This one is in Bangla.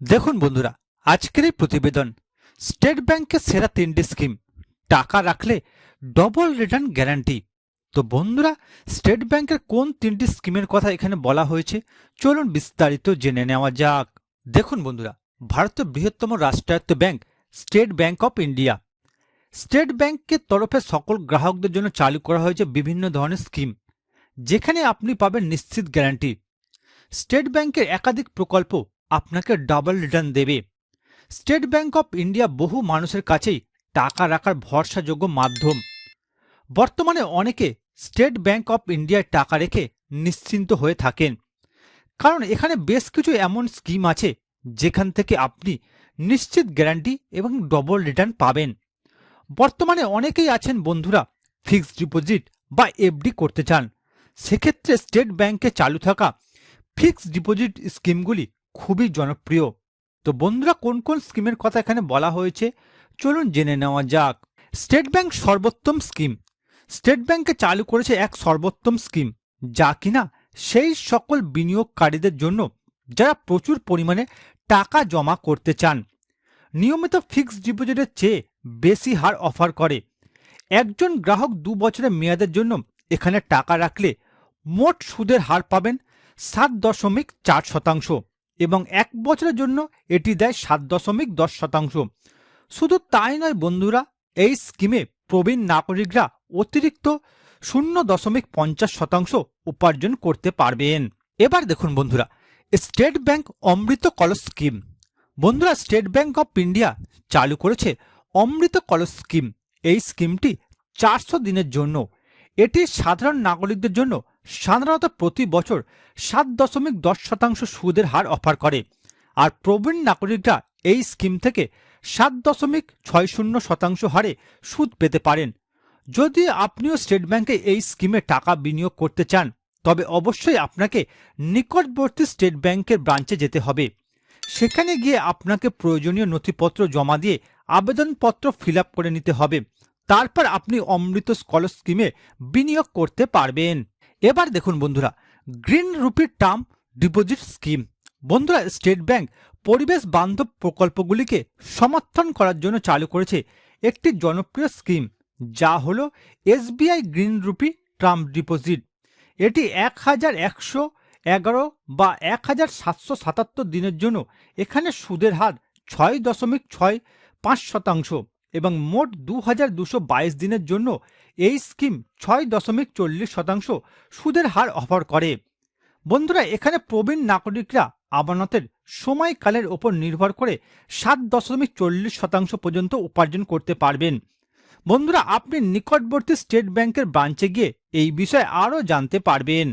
দেখুন বন্ধুরা, আজকের এই প্রতিবেদন, স্টেট ব্যাংকের সেরা তিনটি স্কিম, টাকা রাখলে ডবল রিটার্ন গ্যারান্টি তো বন্ধুরা, স্টেট ব্যাংকের কোন তিনটি স্কিমের কথা এখানে বলা হয়েছে, চলুন বিস্তারিত জেনে নেওয়া যাক। দেখুন বন্ধুরা, ভারতের বৃহত্তম রাষ্ট্রায়ত্ত bank, State Bank of India. State ব্যাংকের তরফে সকল গ্রাহকদের জন্য চালু করা হয়েছে বিভিন্ন ধরনের স্কিম, যেখানে আপনি পাবেন নিশ্চিত গ্যারান্টি স্টেট ব্যাংকের একাধিক প্রকল্প আপনাকে ডাবল রিটার্ন দেবে। স্টেট ব্যাংক অফ ইন্ডিয়া বহু মানুষের কাছেই টাকা রাখার ভরসাযোগ্য মাধ্যম। বর্তমানে অনেকে স্টেট ব্যাংক অফ ইন্ডিয়ায় টাকা রেখে নিশ্চিন্ত হয়ে থাকেন। কারণ এখানে বেশ কিছু এমন স্কিম আছে, যেখান থেকে আপনি নিশ্চিত গ্যারান্টি এবং ডবল রিটার্ন পাবেন। বর্তমানে অনেকেই আছেন বন্ধুরা ফিক্সড ডিপোজিট বা এফডি করতে চান। সেক্ষেত্রে স্টেট ব্যাংকে চালু থাকা ফিক্সড ডিপোজিট স্কিমগুলি খুবই জনপ্রিয়। তো বন্ধুরা, কোন কোন স্কিমের কথা এখানে বলা হয়েছে? চলুন জেনে নেওয়া যাক। স্টেট ব্যাংক সর্বোত্তম স্কিম। স্টেট ব্যাংকে চালু করেছে এক সর্বোত্তম স্কিম, যা কিনা সেই সকল বিনিয়োগকারীদের জন্য যারা প্রচুর পরিমাণে টাকা জমা করতে চান। নিয়মিত ফিক্সড ডিপোজিটের চেয়ে বেশি হার অফার করে। একজন গ্রাহক দু বছরের মেয়াদের জন্য এখানে টাকা রাখলে মোট সুদের হার পাবেন সাত দশমিক চার শতাংশ। এবং এক বছরের জন্য এটি দেয় সাত দশমিক দশ শতাংশ। শুধু তাই নয় বন্ধুরা, এই স্কিমে প্রবীণ নাগরিকরা অতিরিক্ত শূন্য দশমিক পঞ্চাশ শতাংশ উপার্জন করতে পারবেন। এবার দেখুন বন্ধুরা, স্টেট ব্যাংক অমৃত কলস স্কিম। বন্ধুরা, স্টেট ব্যাংক অফ ইন্ডিয়া চালু করেছে অমৃত কলস স্কিম। এই স্কিমটি চারশো দিনের জন্য। এটি সাধারণ নাগরিকদের জন্য সাধারণত প্রতি বছর সাত দশমিক দশ শতাংশ সুদের হার অফার করে। আর প্রবীণ নাগরিকরা এই স্কিম থেকে সাত দশমিক ছয় শূন্য শতাংশ হারে সুদ পেতে পারেন। যদি আপনিও স্টেট ব্যাংকে এই স্কিমে টাকা বিনিয়োগ করতে চান, তবে অবশ্যই আপনাকে নিকটবর্তী স্টেট ব্যাংকের ব্রাঞ্চে যেতে হবে। সেখানে গিয়ে আপনাকে প্রয়োজনীয় নথিপত্র জমা দিয়ে আবেদনপত্র ফিল করে নিতে হবে। তারপর আপনি অমৃত স্কলার স্কিমে বিনিয়োগ করতে পারবেন। এবার দেখুন বন্ধুরা, green rupee term deposit scheme. বন্ধুরা, স্টেট ব্যাংক পরিবেশ বান্ধব প্রকল্পগুলিকে সমর্থন করার জন্য চালু করেছে একটি জনপ্রিয় স্কিম, যা হলো SBI green rupee term deposit. এটি এক হাজার একশো এগারো বা এক হাজার সাতশো সাতাত্তর দিনের জন্য এখানে সুদের হার ছয় দশমিক ছয় পাঁচ শতাংশ। এবং মোট দু হাজার দুশো বাইশ দিনের জন্য এই স্কিম ছয় দশমিক চল্লিশ শতাংশ সুদের হার অফার করে। বন্ধুরা, এখানে প্রবীণ নাগরিকরা আমানতের সময়কালের ওপর নির্ভর করে সাত দশমিক চল্লিশ শতাংশ পর্যন্ত উপার্জন করতে পারবেন। বন্ধুরা, আপনি নিকটবর্তী স্টেট ব্যাংকের ব্রাঞ্চে গিয়ে এই বিষয়ে আরও জানতে পারবেন।